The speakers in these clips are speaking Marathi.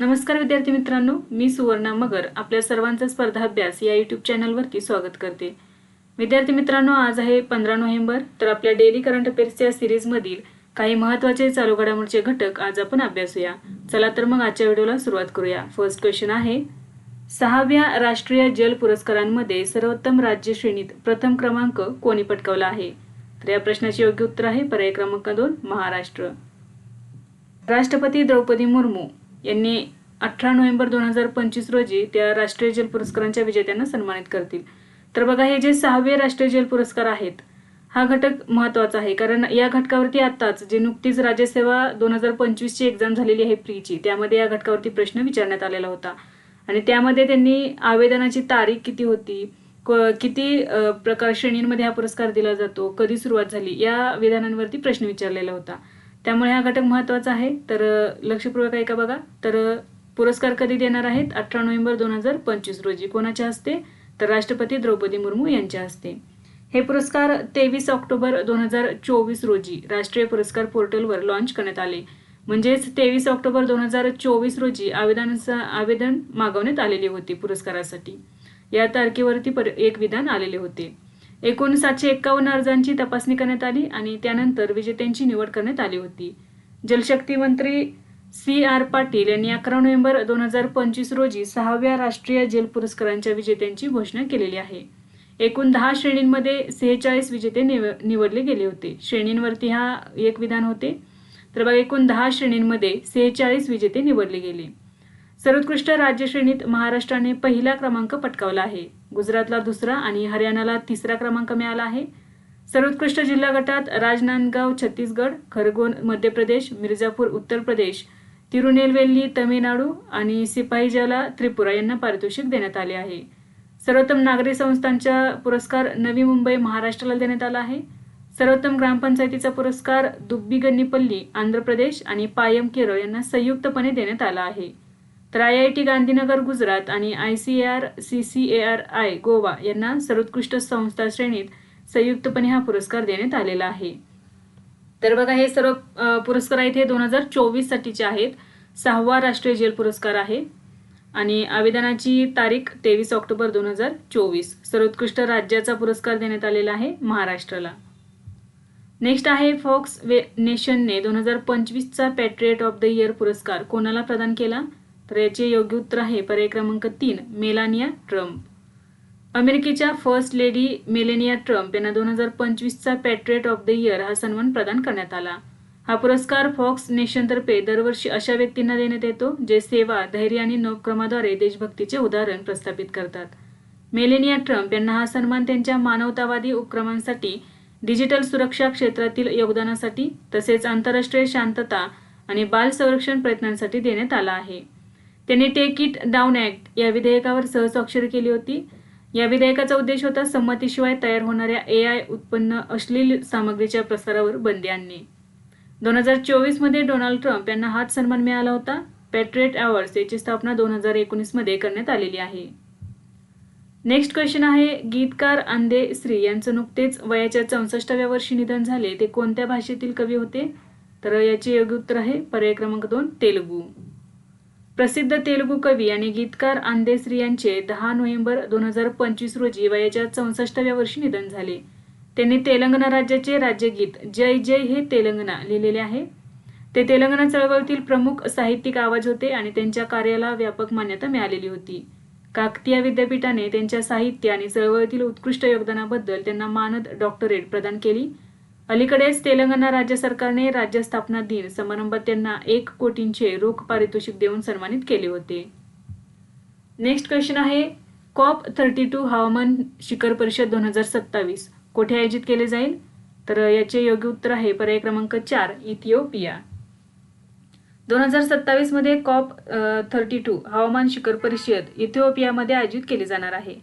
नमस्कार विद्यार्थी मित्रांनो मी सुवर्णा मगर आपल्या सर्वांचा स्पर्धा अभ्यास या यूट्यूब चॅनलवरती स्वागत करते. विद्यार्थी मित्रांनो आज आहे पंधरा नोव्हेंबर तर आपल्या डेली करंट अफेअर्सच्या सिरीजमधील काही महत्त्वाचे चालू घडामोडीचे घटक आज आपण अभ्यासूया. चला तर मग आजच्या व्हिडिओला सुरुवात करूया. फर्स्ट क्वेश्चन आहे सहाव्या राष्ट्रीय जल पुरस्कारांमध्ये सर्वोत्तम राज्य श्रेणीत प्रथम क्रमांक कोणी पटकावला आहे? तर या प्रश्नाचे योग्य उत्तर आहे पर्याय क्रमांक दोन महाराष्ट्र. राष्ट्रपती द्रौपदी मुर्मू. यांनी अठरा नोव्हेंबर दोन हजार पंचवीस रोजी त्या राष्ट्रीय जल पुरस्कारांच्या विजेत्यांना सन्मानित करतील. तर बघा हे जे सहावे राष्ट्रीय जल पुरस्कार आहेत हा घटक महत्त्वाचा आहे. कारण या घटकावरती आत्ताच जे नुकतीच राज्यसेवा दोन हजार पंचवीसची एक्झाम झालेली आहे प्रीची त्यामध्ये या घटकावरती प्रश्न विचारण्यात आलेला होता. आणि त्यामध्ये त्यांनी आवेदनाची तारीख किती होती क- किती प्रकार श्रेणींमध्ये हा पुरस्कार दिला जातो कधी सुरुवात झाली या विधानांवरती प्रश्न विचारलेला होता. त्यामुळे हा घटक महत्त्वाचा आहे. तर लक्षपूर्वक ऐका बघा. तर पुरस्कार कधी देणार आहेत? अठरा नोव्हेंबर दोन हजार पंचवीस रोजी. कोणाच्या हस्ते? तर राष्ट्रपती द्रौपदी मुर्मू यांच्या हस्ते. हे पुरस्कार तेवीस ऑक्टोबर दोन हजार चोवीस रोजी राष्ट्रीय पुरस्कार पोर्टलवर लॉन्च करण्यात आले. म्हणजेच तेवीस ऑक्टोबर दोन हजार चोवीस रोजी आवेदनाचा आवेदन मागवण्यात आलेले होते पुरस्कारासाठी. या तारखेवरती पर एक विधान आलेले होते. एकूण सातशे एक्कावन्न अर्जांची तपासणी करण्यात आली आणि त्यानंतर विजेत्यांची निवड करण्यात आली होती. जलशक्ती मंत्री सी आर पाटील यांनी अकरा नोव्हेंबर दोन हजार पंचवीस रोजी सहाव्या राष्ट्रीय जल पुरस्कारांच्या विजेत्यांची घोषणा केलेली आहे. एकूण दहा श्रेणींमध्ये सेहेचाळीस विजेते निव निवडले गेले होते. श्रेणींवरती हा एक विधान होते. तर बघा एकूण दहा श्रेणींमध्ये सेहेचाळीस विजेते निवडले गेले. सर्वोत्कृष्ट राज्य श्रेणीत महाराष्ट्राने पहिला क्रमांक पटकावला आहे. गुजरातला दुसरा आणि हरियाणाला तिसरा क्रमांक मिळाला आहे. सर्वोत्कृष्ट जिल्हा गटात राजनांदगाव छत्तीसगड खरगोन मध्य प्रदेश मिर्जापूर उत्तर प्रदेश तिरुनेलवेली तमिळनाडू आणि सिपाहीजाला त्रिपुरा यांना पारितोषिक देण्यात आले आहे. सर्वोत्तम नागरी संस्थांचा पुरस्कार नवी मुंबई महाराष्ट्राला देण्यात आला आहे. सर्वोत्तम ग्रामपंचायतीचा पुरस्कार दुब्बी गन्नीपल्ली आंध्र प्रदेश आणि पायम केरळ यांना संयुक्तपणे देण्यात आला आहे. तर I I T Gandhinagar Gujarat आणि I C R C C A R I Goa यांना सर्वोत्कृष्ट संस्था श्रेणीत संयुक्तपणे हा पुरस्कार देण्यात आलेला आहे. तर बघा हे सर्व पुरस्कार आहेत हे दोन हजार चोवीससाठीचे आहेत. सहावा राष्ट्रीय जेल पुरस्कार आहे. आणि आवेदनाची तारीख तेवीस ऑक्टोबर दोन हजार चोवीस. सर्वोत्कृष्ट राज्याचा पुरस्कार देण्यात आलेला आहे महाराष्ट्राला. नेक्स्ट आहे फॉक्स वे नेशनने दोन हजार पंचवीसचा पॅट्रिएट ऑफ द इयर पुरस्कार. कोणाला प्रदान केला? तर याचे योग्य उत्तर आहे. पर्याय क्रमांक तीन मेलानिया ट्रम्प. अमेरिकेच्या फर्स्ट लेडी मेलेनिया ट्रम्प यांना दोन हजार पंचवीसचा पॅट्रियट ऑफ द इयर हा सन्मान प्रदान करण्यात आला. हा पुरस्कार फॉक्स नेशनतर्फे दरवर्षी अशा व्यक्तींना देण्यात येतो जे सेवा धैर्य आणि नोकक्रमाद्वारे देशभक्तीचे उदाहरण प्रस्थापित करतात. मेलेनिया ट्रम्प यांना हा सन्मान त्यांच्या मानवतावादी उपक्रमांसाठी डिजिटल सुरक्षा क्षेत्रातील योगदानासाठी तसेच आंतरराष्ट्रीय शांतता आणि बाल संरक्षण प्रयत्नांसाठी देण्यात आला आहे. त्यांनी टेक इट डाऊन ॲक्ट या विधेयकावर सहस्वाक्षरी केली होती. या विधेयकाचा उद्देश होता संमतीशिवाय तयार होणाऱ्या ए आय उत्पन्न अश्लील सामग्रीच्या प्रसारावर बंदी आणणे. दोन हजार चोवीसमध्ये डोनाल्ड ट्रम्प यांना हाच सन्मान मिळाला होता. पॅट्रेट अवॉर्ड्स याची स्थापना दोन हजार एकोणीसमध्ये करण्यात आलेली आहे. नेक्स्ट क्वेश्चन आहे गीतकार अंदे श्री यांचं नुकतेच वयाच्या चौसष्टाव्या वर्षी निधन झाले ते कोणत्या भाषेतील कवी होते? तर याचे योग्य उत्तर आहे पर्याय क्रमांक दोन तेलुगू. प्रसिद्ध तेलुगू कवी आणि गीतकार आंदेश्री यांचे दहा नोव्हेंबर दोन हजार पंचवीस रोजी वयाच्या चौसष्टाव्या वर्षी निधन झाले. त्यांनी तेलंगणा राज्याचे राज्यगीत जय जय हे तेलंगणा लिहिलेले आहे. ते तेलंगणा चळवळीतील प्रमुख साहित्यिक आवाज होते आणि त्यांच्या कार्याला व्यापक मान्यता मिळालेली होती. काकतीय विद्यापीठाने त्यांच्या साहित्य आणि चळवळीतील उत्कृष्ट योगदानाबद्दल त्यांना मानद डॉक्टरेट प्रदान केली. अलीकडेच तेलंगणा राज्य सरकारने राज्य स्थापना दिन समारंभात त्यांना एक कोटींचे रोख पारितोषिक देऊन सन्मानित केले होते. नेक्स्ट क्वेश्चन आहे कॉप थर्टी टू हवामान शिखर परिषद दोन हजार सत्तावीस कोठे आयोजित केले जाईल? तर याचे योग्य उत्तर आहे पर्याय क्रमांक चार इथिओपिया. दोन हजार सत्तावीसमध्ये कॉप थर्टी टू हवामान शिखर परिषद इथिओपियामध्ये आयोजित केली जाणार आहे.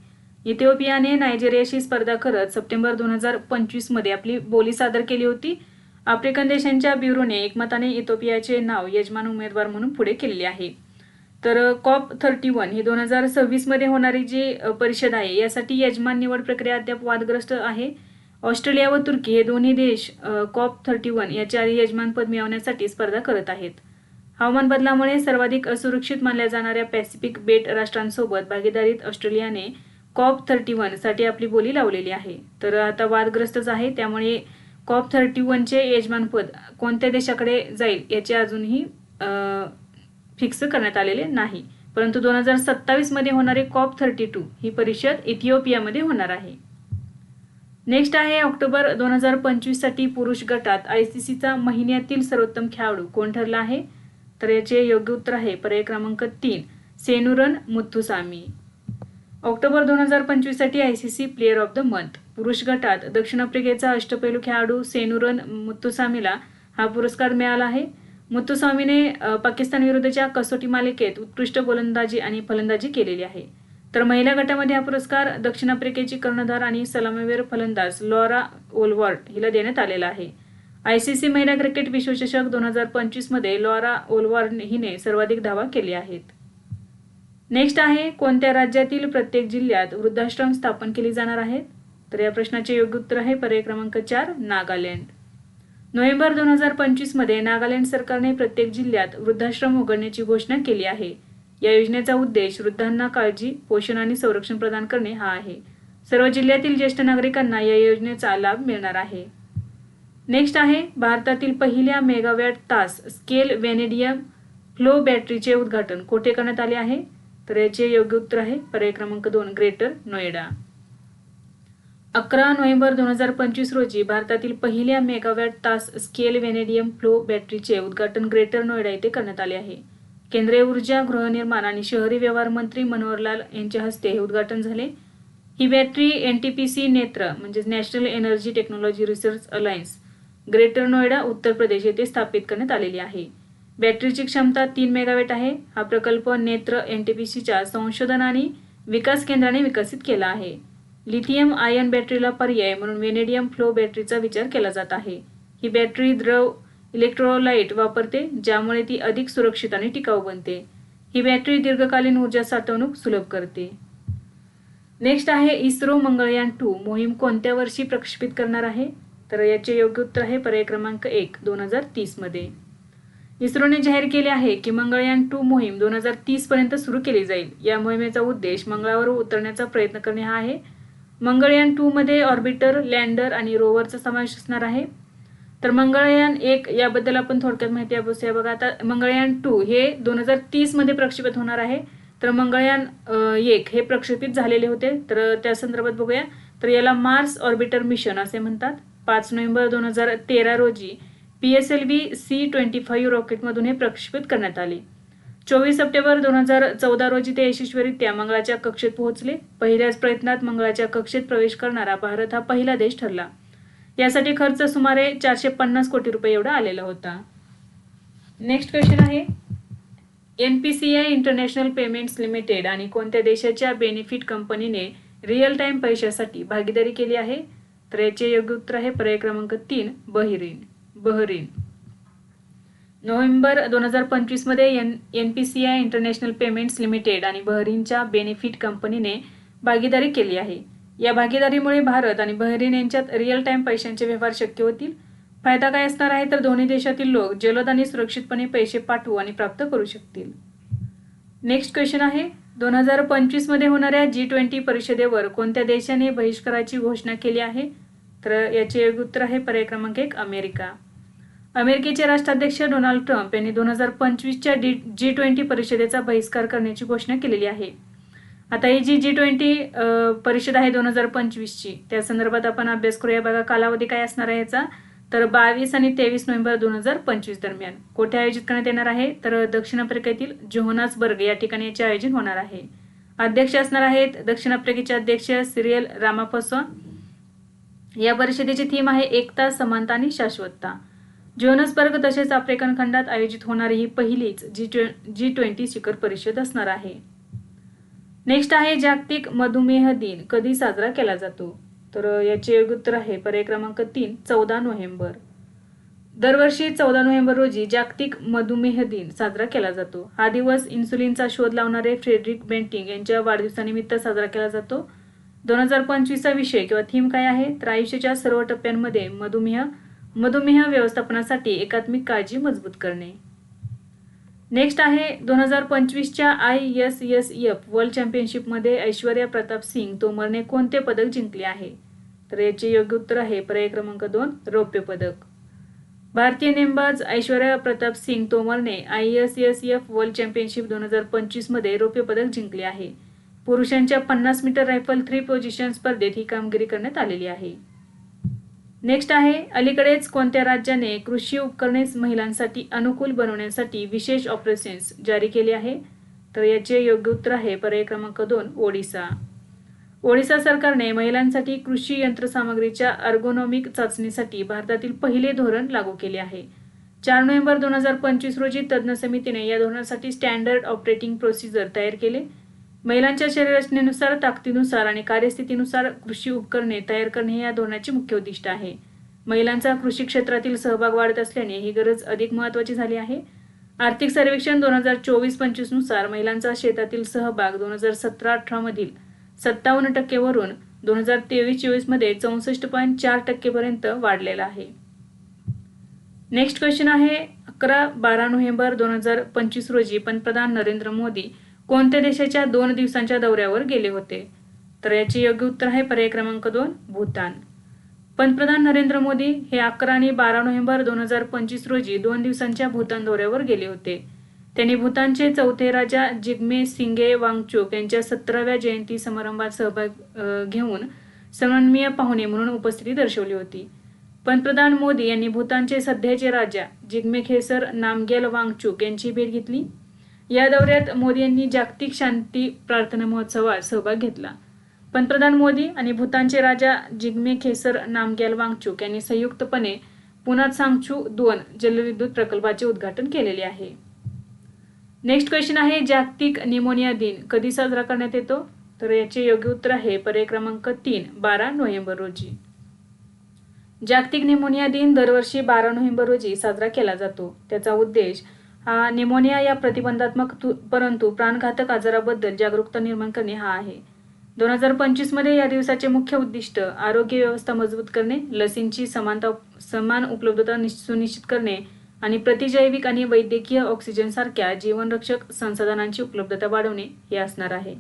इथिओपियाने नायजेरियाशी स्पर्धा करत सप्टेंबर दोन हजार पंचवीसमध्ये आपली बोली सादर केली होती. आफ्रिकन देशांच्या ब्युरोने एकमताने इथिओपियाचे नाव यजमान उमेदवार म्हणून पुढे केलेले आहे. तर कॉप थर्टी वन ही दोन हजार सव्वीसमध्ये होणारी जी परिषद आहे यासाठी यजमान निवड प्रक्रिया अद्याप वादग्रस्त आहे. ऑस्ट्रेलिया व तुर्की हे दोन्ही देश कॉप थर्टी वन याच्या आधी यजमानपद मिळवण्यासाठी स्पर्धा करत आहेत. हवामान बदलामुळे सर्वाधिक असुरक्षित मानल्या जाणाऱ्या पॅसिफिक बेट राष्ट्रांसोबत भागीदारीत ऑस्ट्रेलियाने कॉप थर्टी वनसाठी आपली बोली लावलेली आहे. तर आता वादग्रस्तच आहे त्यामुळे कॉप थर्टी वनचे यजमानपद कोणत्या देशाकडे जाईल याचे अजूनही फिक्स करण्यात आलेले नाही. परंतु दोन हजार सत्तावीसमध्ये होणारे कॉप थर्टी टू ही परिषद इथिओपियामध्ये होणार आहे. नेक्स्ट आहे ऑक्टोबर दोन हजार पंचवीससाठी पुरुष गटात आय सी सीचा महिन्यातील सर्वोत्तम खेळाडू कोण ठरला आहे? तर याचे योग्य उत्तर आहे पर्याय क्रमांक तीन सेनुरन मुथुसामी. ऑक्टोबर दोन हजार पंचवीससाठी I C C player of the month. पुरुष गटात दक्षिण आफ्रिकेचा अष्टपैलू खेळाडू सेनुरन मुत्तुसामीला हा पुरस्कार मिळाला आहे. मुत्तुस्वामीने पाकिस्तान विरुद्धच्या कसोटी मालिकेत उत्कृष्ट गोलंदाजी आणि फलंदाजी केलेली आहे. तर महिला गटामध्ये हा पुरस्कार दक्षिण आफ्रिकेची कर्णधार आणि सलामीवीर फलंदाज लॉरा ओलवॉर्ट हिला देण्यात आलेला आहे. आय सी सी महिला क्रिकेट विश्वचषक दोन हजार पंचवीसमध्ये लॉरा ओलवॉर्ड हिने सर्वाधिक धावा केली आहेत. नेक्स्ट आहे कोणत्या राज्यातील प्रत्येक जिल्ह्यात वृद्धाश्रम स्थापन केली जाणार आहेत? तर या प्रश्नाचे योग्य उत्तर आहे पर्याय क्रमांक चार नागालँड. नोव्हेंबर दोन हजार पंचवीसमध्ये नागालँड सरकारने प्रत्येक जिल्ह्यात वृद्धाश्रम उघडण्याची घोषणा केली आहे. या योजनेचा उद्देश वृद्धांना काळजी पोषण आणि संरक्षण प्रदान करणे हा आहे. सर्व जिल्ह्यातील ज्येष्ठ नागरिकांना या योजनेचा लाभ मिळणार आहे. नेक्स्ट आहे भारतातील पहिल्या मेगावॅट तास स्केल वेनेडियम फ्लो बॅटरीचे उद्घाटन कोठे करण्यात आले आहे? तर याचे योग्य उत्तर आहे. पर्याय क्रमांक दोन ग्रेटर नोएडा. अकरा नोव्हेंबर दोन हजार पंचवीस रोजी भारतातील पहिल्या मेगावॅट तास स्केल वेनेडियम फ्लो बॅटरीचे उद्घाटन ग्रेटर नोएडा येथे करण्यात आले आहे. केंद्रीय ऊर्जा गृहनिर्माण आणि शहरी व्यवहार मंत्री मनोहरलाल यांच्या हस्ते हे उद्घाटन झाले. ही battery N T P C Netra म्हणजेच national energy technology research alliance greater Noida Uttar Pradesh येथे स्थापित करण्यात आलेली आहे. बॅटरीची क्षमता तीन मेगावेट आहे. हा प्रकल्प नेत्र एन टी पी सीच्या संशोधन आणि विकास केंद्राने विकसित केला आहे. लिथियम आयन बॅटरीला पर्याय म्हणून वेनेडियम फ्लो बॅटरीचा विचार केला जात आहे. ही बॅटरी द्रव इलेक्ट्रोलाइट वापरते ज्यामुळे ती अधिक सुरक्षित आणि टिकाऊ बनते. ही बॅटरी दीर्घकालीन ऊर्जा साठवणूक सुलभ करते. नेक्स्ट आहे इस्रो मंगळयान टू. मोहीम कोणत्या वर्षी प्रक्षेपित करणार आहे? तर याचे योग्य उत्तर आहे पर्याय क्रमांक एक दोन हजार तीसमध्ये इस्रोने जाहीर केले आहे की मंगळयान टू मोहीम दोन हजार तीस पर्यंत सुरू केली जाईल. या मोहिमेचा उद्देश मंगळावर उतरण्याचा प्रयत्न करणे हा आहे. मंगळयान टू मध्ये ऑर्बिटर लँडर आणि रोवरचा समावेश असणार आहे. तर मंगळयान एक याबद्दल आपण थोडक्यात माहिती बसूया बघा आता मंगळयान टू हे दोन हजार तीसमध्ये प्रक्षेपित होणार आहे. तर मंगळयान एक हे प्रक्षेपित झालेले होते. तर त्या संदर्भात बघूया. तर याला मार्स ऑर्बिटर मिशन असे म्हणतात. पाच नोव्हेंबर दोन हजार तेरा रोजी P S L V C twenty five रॉकेटमधून हे प्रक्षेपित करण्यात आले. चोवीस सप्टेंबर दोन हजार चौदा रोजी ते यशस्वीरित्या मंगळाच्या कक्षेत पोहोचले. पहिल्याच प्रयत्नात मंगळाच्या कक्षेत प्रवेश करणारा भारत हा पहिला देश ठरला. यासाठी खर्च सुमारे चारशे पन्नास कोटी रुपये एवढा आलेला होता. नेक्स्ट क्वेश्चन आहे. N P C I international payments limited आणि कोणत्या देशाच्या बेनिफिट कंपनीने रिअल टाइम पैशासाठी भागीदारी केली आहे? तर याचे योग्य उत्तर आहे पर्याय क्रमांक तीन बहिरीन. बहरीन. नोव्हेंबर दोन हजार पंचवीसमध्ये N N P C I international payments limited आणि बहरीनच्या बेनिफिट कंपनीने भागीदारी केली आहे. या भागीदारीमुळे भारत आणि बहरीन यांच्यात रिअल टाइम पैशांचे व्यवहार शक्य होतील. फायदा काय असणार आहे तर दोन्ही देशातील लोक जलद आणि सुरक्षितपणे पैसे पाठवू आणि प्राप्त करू शकतील. नेक्स्ट क्वेश्चन आहे. दोन हजार पंचवीसमध्ये होणाऱ्या जी ट्वेंटी परिषदेवर कोणत्या देशाने बहिष्काराची घोषणा केली आहे? तर याचे योग्य उत्तर आहे पर्याय क्रमांक एक अमेरिका. अमेरिकेचे राष्ट्राध्यक्ष डोनाल्ड ट्रम्प यांनी दोन हजार पंचवीसच्या डी जी ट्वेंटी परिषदेचा बहिष्कार करण्याची घोषणा केलेली आहे. आता ही जी जी ट्वेंटी परिषद आहे दोन हजार पंचवीसची त्या संदर्भात आपण अभ्यास करूया. बघा कालावधी काय असणार आहे याचा? तर बावीस आणि तेवीस नोव्हेंबर दोन हजार पंचवीस दरम्यान. कोठे आयोजित करण्यात येणार आहे? तर दक्षिण आफ्रिकेतील जोहनासबर्ग या ठिकाणी याचे आयोजन होणार आहे. अध्यक्ष असणार आहेत दक्षिण आफ्रिकेचे अध्यक्ष सिरियल रामाफसो या परिषदेची थीम आहे एकता समानता आणि शाश्वतता. जोहनसबर्ग तसेच आफ्रिकन खंडात आयोजित होणारी ही पहिलीच जी जी ट्वेंटी शिखर परिषद असणार आहे. नेक्स्ट आहे जागतिक मधुमेह दिन. कधी साजरा केला जातो? तर याचे योग्य उत्तर आहे पर्याय क्रमांक तीन चौदा नोव्हेंबर. दरवर्षी चौदा नोव्हेंबर रोजी जागतिक मधुमेह दिन साजरा केला जातो. हा दिवस इन्सुलिनचा शोध लावणारे फ्रेडरिक बेंटिंग यांच्या वाढदिवसानिमित्त साजरा केला जातो. दोन हजार पंचवीसचा विषय किंवा थीम काय आहे? तर आयुष्याच्या सर्व टप्प्यांमध्ये मधुमेह मधुमेह व्यवस्थापनासाठी एकात्मिक काळजी मजबूत करणे. नेक्स्ट आहे दोन हजार पंचवीसच्या I S S F world चॅम्पियनशिपमध्ये ऐश्वर्या प्रताप सिंग तोमरने कोणते पदक जिंकले आहे? तर याचे योग्य उत्तर आहे पर्याय क्रमांक दोन रौप्य पदक. भारतीय नेमबाज Aishwarya Pratap Singh तोमरने I S S F world championship दोन हजार पंचवीसमध्ये रौप्य पदक जिंकले आहे. पुरुषांच्या पन्नास मीटर रायफल थ्री पोझिशन स्पर्धेत ही कामगिरी करण्यात आलेली आहे. नेक्स्ट आहे अलीकडेच कोणत्या राज्याने कृषी उपकरणे महिलांसाठी अनुकूल बनवण्यासाठी विशेष ऑपरेशन्स जारी केले आहे? तर याचे योग्य उत्तर आहे पर्याय क्रमांक दोन ओडिसा. ओडिसा सरकारने महिलांसाठी कृषी यंत्रसामग्रीच्या अर्गोनॉमिक चाचणीसाठी भारतातील पहिले धोरण लागू केले आहे. चार नोव्हेंबर दोन हजार पंचवीस रोजी तज्ज्ञ समितीने या धोरणासाठी स्टँडर्ड ऑपरेटिंग प्रोसिजर तयार केले. महिलांच्या शरीररचनेनुसार ताकदीनुसार आणि कार्यस्थितीनुसार कृषी उपकरणे तयार करणे हे या धोरणाचे मुख्य उद्दिष्ट आहे. महिलांचा कृषी क्षेत्रातील सहभाग वाढत असल्याने ही गरज अधिक महत्त्वाची झाली आहे. आर्थिक सर्वेक्षण दोन हजार चोवीस पंचवीसनुसार महिलांचा शेतातील सहभाग दोन हजार सतरा अठरामधील सत्तावन्न टक्केवरून दोन हजार तेवीस चोवीसमध्ये चौसष्ट पॉईंट चार टक्केपर्यंत वाढलेला आहे. नेक्स्ट क्वेश्चन आहे अकरा बारा नोव्हेंबर दोन हजार पंचवीस रोजी पंतप्रधान नरेंद्र मोदी कोणत्या देशाच्या दोन दिवसांच्या दौऱ्यावर गेले होते? तर याचे योग्य उत्तर आहे पर्याय क्रमांक दोन भूतान. पंतप्रधान नरेंद्र मोदी हे अकरा आणि बारा नोव्हेंबर दोन हजार पंचवीस रोजी दोन दिवसांच्या भूतान दौऱ्यावर गेले होते. त्यांनी भूतानचे चौथे राजा जिग्मे सिंगे वांगचुक यांच्या सतराव्या जयंती समारंभात सहभाग घेऊन सन्माननीय पाहुणे म्हणून उपस्थिती दर्शवली होती. पंतप्रधान मोदी यांनी भूतानचे सध्याचे राजा जिग्मे खेसर नामग्याल वांगचुक यांची भेट घेतली. या दौऱ्यात मोदी यांनी जागतिक शांती प्रार्थना महोत्सवात सहभाग घेतला. पंतप्रधान मोदी आणि भूतानचे राजा जिग्मे खेसर नामग्याल वांगचूक यांनी संयुक्तपणे पुनात सांगचू दोन जलविद्युत प्रकल्पाचे उद्घाटन केलेले आहे. नेक्स्ट क्वेश्चन आहे जागतिक निमोनिया दिन कधी साजरा करण्यात येतो? तर याचे योग्य उत्तर आहे पर्याय क्रमांक तीन बारा नोव्हेंबर रोजी. जागतिक निमोनिया दिन दरवर्षी बारा नोव्हेंबर रोजी साजरा केला जातो. त्याचा उद्देश हा निमोनिया या प्रतिबंधात्मक तु- परंतु प्राणघातक आजाराबद्दल जागरूकता निर्माण करणे हा आहे. दोन हजार पंचवीसमध्ये या दिवसाचे मुख्य उद्दिष्ट आरोग्य व्यवस्था मजबूत करणे लसींची समानता समान उपलब्धता सुनिश्चित करणे आणि प्रतिजैविक आणि वैद्यकीय ऑक्सिजन सारख्या जीवनरक्षक संसाधनांची उपलब्धता वाढवणे हे असणार आहे.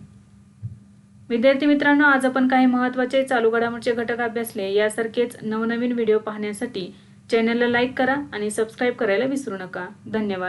विद्यार्थी मित्रांनो आज आपण काही महत्त्वाचे चालू घडामोडीचे घटक अभ्यासले यासारखेच नवनवीन व्हिडिओ पाहण्यासाठी चॅनलला लाईक करा आणि सबस्क्राईब करायला विसरू नका. धन्यवाद.